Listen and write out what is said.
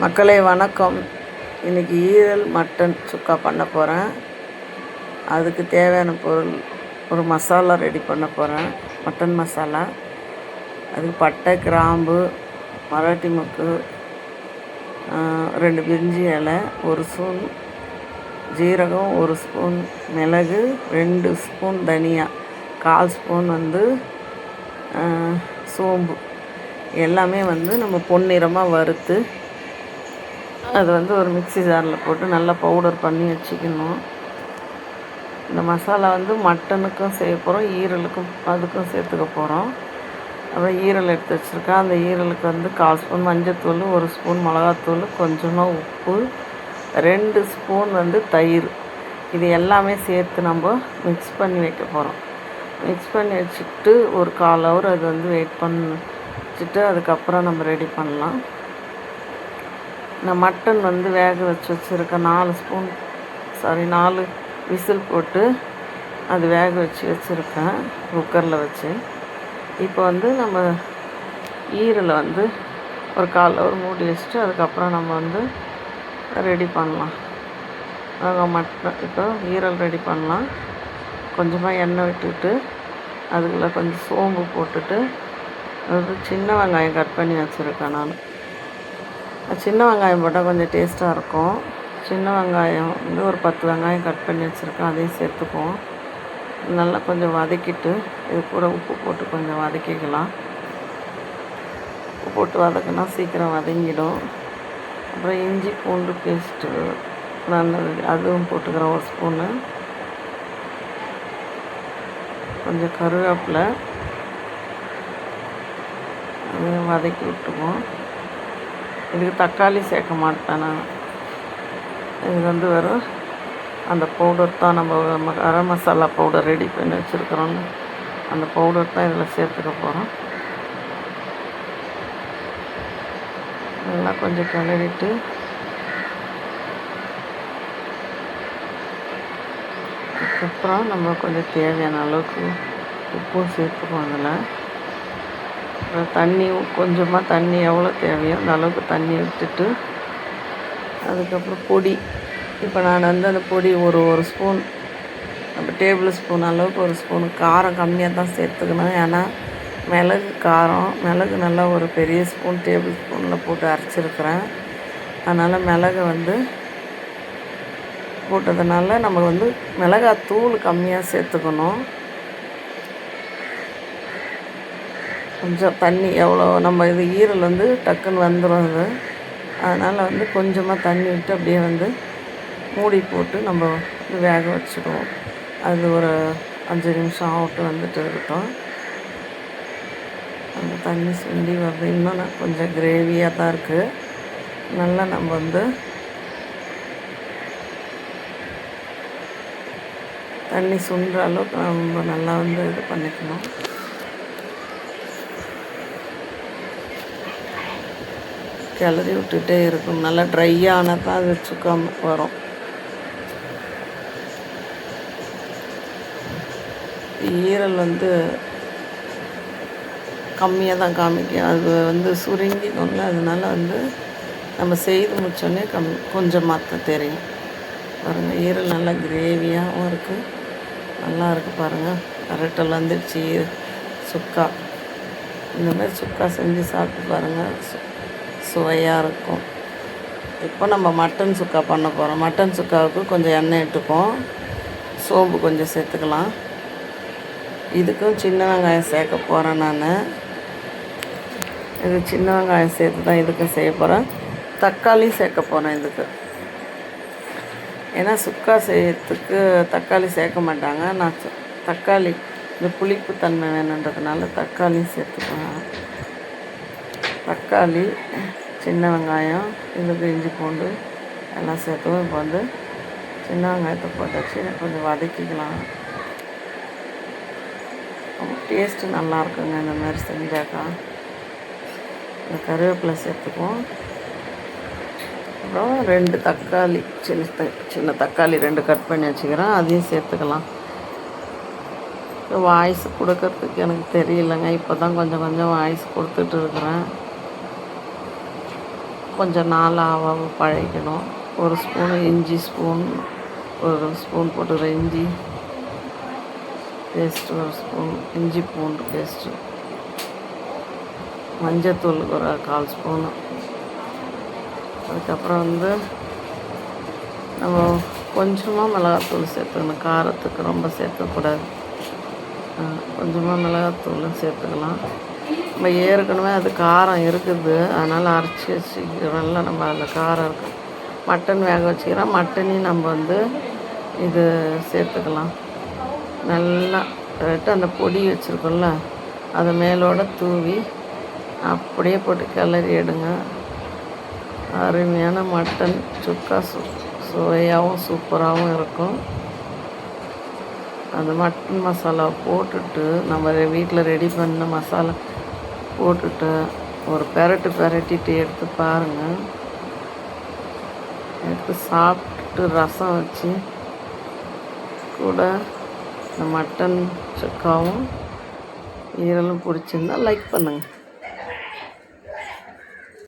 மக்களை வணக்கம். இன்றைக்கி ஈரல் மட்டன் சுக்கா பண்ண போகிறேன் அதுக்கு தேவையான பொருள் ஒரு மசாலா ரெடி பண்ண போகிறேன் மட்டன் மசாலா. அதுக்கு பட்டை கிராம்பு மராட்டி முக்கு ரெண்டு பிரிஞ்சி இலை ஒரு ஸ்பூன் ஜீரகம் ஒரு ஸ்பூன் மிளகு ரெண்டு ஸ்பூன் தனியா கால் ஸ்பூன் வந்து சோம்பு. எல்லாமே வந்து நம்ம பொன்னிறமாக வறுத்து அது வந்து ஒரு மிக்சி ஜாரில் போட்டு நல்லா பவுடர் பண்ணி வச்சுக்கணும். இந்த மசாலா வந்து மட்டனுக்கும் செய்ய போகிறோம் ஈரலுக்கும் அதுக்கும் சேர்த்துக்க போகிறோம் அப்புறம் ஈரல் எடுத்து வச்சுருக்கேன். அந்த ஈரலுக்கு வந்து கால் ஸ்பூன் மஞ்சத்தூள் ஒரு ஸ்பூன் மிளகாத்தூள் கொஞ்சமாக உப்பு ரெண்டு ஸ்பூன் வந்து தயிர். இது எல்லாமே சேர்த்து நம்ம மிக்ஸ் பண்ணி வைக்க போகிறோம் மிக்ஸ் பண்ணி வச்சுட்டு ஒரு கால் ஹவர் அது வந்து வெயிட் பண்ணிட்டு அதுக்கப்புறம் நம்ம ரெடி பண்ணலாம். நான் மட்டன் வந்து வேக வச்சு வச்சுருக்கேன். நாலு ஸ்பூன் சாரி நாலு விசில் போட்டு அது வேக வச்சு வச்சுருக்கேன் குக்கரில் வச்சு. இப்போ வந்து நம்ம ஈரலை வந்து ஒரு கால் ஒரு மூடி வச்சுட்டு அதுக்கப்புறம் நம்ம வந்து ரெடி பண்ணலாம். மட்டன் இப்போ ஈரல் ரெடி பண்ணலாம். கொஞ்சமாக எண்ணெய் விட்டுட்டு அதுக்குள்ளே கொஞ்சம் சோம்பு போட்டுட்டு அது சின்ன வெங்காயம் கட் பண்ணி வச்சுருக்கேன் நான். சின்ன வெங்காயம் போட்டால் கொஞ்சம் டேஸ்ட்டாக இருக்கும். சின்ன வெங்காயம் வந்து ஒரு பத்து வெங்காயம் கட் பண்ணி வச்சுருக்கேன் அதையும் சேர்த்துக்குவோம். நல்லா கொஞ்சம் வதக்கிட்டு இது கூட உப்பு போட்டு கொஞ்சம் வதக்கிக்கலாம். உப்பு போட்டு வதக்கினா சீக்கிரம் வதங்கிடும். அப்புறம் இஞ்சி பூண்டு பேஸ்ட்டு நான் அதுவும் போட்டுக்கிறேன் ஒரு ஸ்பூனு கொஞ்சம் கருவேப்பிலை. அதையும் வதக்கி விட்டுக்குவோம். இதுக்கு தக்காளி சேர்க்க மாட்டேன் நான். இது வந்து வெறும் அந்த பவுடர் தான் நம்ம கரம் மசாலா பவுடர் ரெடி பண்ணி வச்சுருக்குறோம். அந்த பவுடர் தான் இதில் சேர்த்துக்க போகிறோம் நல்லா கொஞ்சம் கிளறிட்டு அதுக்கப்புறம் நம்ம கொஞ்சம் தேவையான அளவுக்கு உப்பும் சேர்த்துக்குவோம் அதில். தண்ணி கொஞ்சமாக தண்ணி எவ்வளோ தேவையோ அந்த அளவுக்கு தண்ணி விட்டுட்டு அதுக்கப்புறம் பொடி. இப்போ நான் வந்து அந்த பொடி ஒரு ஒரு ஸ்பூன் நம்ம டேபிள் ஸ்பூன் அளவுக்கு ஒரு ஸ்பூன். காரம் கம்மியாக தான் சேர்த்துக்கணும். ஏன்னா மிளகு காரம் மிளகு நல்லா ஒரு பெரிய ஸ்பூன் டேபிள் ஸ்பூனில் போட்டு அரைச்சிருக்கிறேன். அதனால் மிளகு வந்து போட்டதுனால நம்ம வந்து மிளகாய் தூள் கம்மியாக சேர்த்துக்கணும். கொஞ்சம் தண்ணி எவ்வளோ நம்ம இது ஈரல் வந்து டக்குன்னு வந்துடும் அது அதனால் வந்து கொஞ்சமாக தண்ணி விட்டு அப்படியே வந்து மூடி போட்டு நம்ம வேக வச்சுடுவோம். அது ஒரு அஞ்சு நிமிஷம் ஆகிட்டு வந்துட்டு இருக்கட்டும். அந்த தண்ணி சுண்டி வருது. இன்னும் கொஞ்சம் கிரேவியாக தான் இருக்குது நல்லா நம்ம வந்து தண்ணி சுண்டுற அளவுக்கு நம்ம நல்லா வந்து இது பண்ணிக்கணும். கிளறி விட்டுட்டே இருக்கும். நல்லா ட்ரையான தான் அது சுக்கம் வரும். ஈரல் வந்து கம்மியாக தான் காமிக்கும். அது வந்து சுருங்கிடும்ல அதனால வந்து நம்ம செய்து முடிச்சோடனே கம் கொஞ்சம் மாற்ற தெரியும். பாருங்கள் ஈரல் நல்லா கிரேவியாகவும் இருக்குது நல்லா இருக்குது பாருங்கள் அரட்டல் வந்துடுச்சு சுக்கா. இந்த மாதிரி சுக்கா செஞ்சு சாப்பிட்டு பாருங்கள் சு- சுவையாக இருக்கும் இப்போ நம்ம மட்டன் சுக்கா பண்ண போகிறோம் மட்டன் சுக்காவுக்கு கொஞ்சம் எண்ணெய் இட்டுப்போம் சோம்பு கொஞ்சம் சேர்த்துக்கலாம். இதுக்கும் சின்ன வெங்காயம் சேர்க்க போகிறேன் நான். இது சின்ன வெங்காயம் சேர்த்து தான் இதுக்கு செய்ய போகிறேன் தக்காளி சேர்க்க போகிறேன் இதுக்கு. ஏன்னா சுக்கா செய்யறதுக்கு தக்காளி சேர்க்க மாட்டாங்க. நான் சு- தக்காளி இந்த புளிப்பு தன்மை வேணுன்றதுனால தக்காளி சேர்த்துக்கலாம். தக்காளி சின்ன வெங்காயம் இதுக்கு இஞ்சி பூண்டு எல்லாம் சேர்த்துவோம் இப்போ வந்து சின்ன வெங்காயத்தை போட்டாச்சு. கொஞ்சம் வதக்கிக்கலாம். டேஸ்ட்டு நல்லா இருக்குங்க. இந்த மாதிரி செஞ்சாக்கா. இந்த கருவேப்பிலை சேர்த்துக்குவோம். அப்புறம் ரெண்டு தக்காளி சின்ன த- சின்ன தக்காளி ரெண்டு கட் பண்ணி வச்சுக்கிறேன். அதையும் சேர்த்துக்கலாம். வாய்ஸ் கொடுக்கறதுக்கு எனக்கு தெரியலங்க. இப்போ தான் கொஞ்சம் கொஞ்சம் வாய்ஸ் கொடுத்துட்டு இருக்கிறேன். கொஞ்சம் நாள் ஆக பழகிக்கணும். ஒரு ஸ்பூனு இஞ்சி ஸ்பூன் ஒரு ஸ்பூன் போட்டுக்கிற இஞ்சி பேஸ்ட்டு ஒரு ஸ்பூன் இஞ்சி பூண்டு பேஸ்ட்டு மஞ்சத்தூள் ஒரு கால் ஸ்பூனு. அதுக்கப்புறம் வந்து நம்ம கொஞ்சமாக மிளகாத்தூள் சேர்த்துக்கணும். காரத்துக்கு ரொம்ப சேர்க்கக்கூடாது. கொஞ்சமாக மிளகாத்தூளும் சேர்த்துக்கலாம். நம்ம ஏற்கனவே அது காரம் இருக்குது. அதனால் அரைச்சி வச்சுக்கிறோம்ல நம்ம அதில் காரம் இருக்குது மட்டன் வேக வச்சுக்கிறோம். மட்டனையும் நம்ம வந்து இது சேர்த்துக்கலாம். நல்லா கரெக்டு அந்த பொடி வச்சுருக்கோம்ல அதை மேலோட தூவி அப்படியே போட்டு கிளறி எடுங்க. அருமையான மட்டன் சுக்கா சு சுவையாகவும் சூப்பராகவும் இருக்கும். அந்த மட்டன் மசாலா போட்டுட்டு நம்ம வீட்டில் ரெடி பண்ண மசாலா போட்டுட்டு ஒரு பெரட்டு பெரட்டிட்டு எடுத்து பாருங்கள் எடுத்து சாப்பிட்டுட்டு ரசம் வச்சு கூட இந்த மட்டன் சுக்காவும் ஈரலும் பிடிச்சிருந்தா லைக் பண்ணுங்கள்